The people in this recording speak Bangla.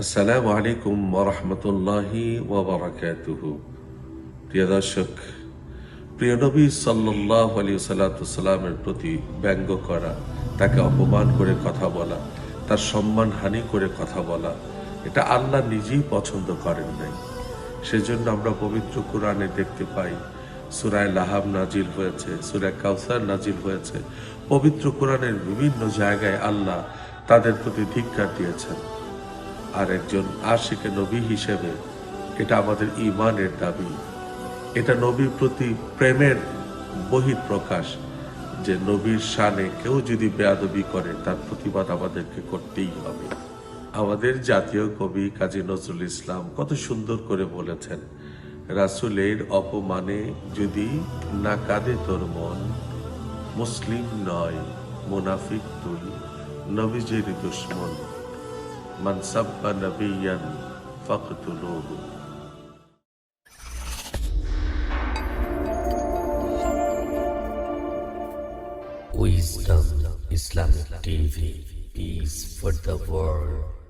আসসালামু আলাইকুম ওরহমতুল্লাহি ওবরাকাতুহু প্রিয় দর্শক, প্রিয় নবী সাল্লাহ আলী সাল্লাতামের প্রতি ব্যঙ্গ করা, তাকে অপমান করে কথা বলা, তার সম্মান হানি করে কথা বলা, এটা আল্লাহ নিজেই পছন্দ করেন নাই। সেজন্য আমরা পবিত্র কোরআনে দেখতে পাই সুরায় লাহাব নাজিল হয়েছে সুরায় কাউসার নাজিল হয়েছে। পবিত্র কোরআনের বিভিন্ন জায়গায় আল্লাহ তাদের প্রতি ধিক্কার দিয়েছেন। আর একজন আশিকে নবী হিসেবে, এটা আমাদের ইমানের দাবি। এটা নবীর প্রতি প্রেমের বহির প্রকাশ, যে নবীর শানে কেউ যদি বেয়াদবি করে, তার প্রতিবাদ আমাদেরকে করতেই হবে। আমাদের জাতীয় কবি কাজী নজরুল ইসলাম কত সুন্দর করে বলেছেন, রাসুলের অপমানে যদি না কাঁদে তোর মন, মুসলিম নয় মুনাফিক তুই নবীজের দুশ্মন। মান সাব্বা নবিয়ান ফাকতুলুহু Wisdom Islamic TV Peace for the World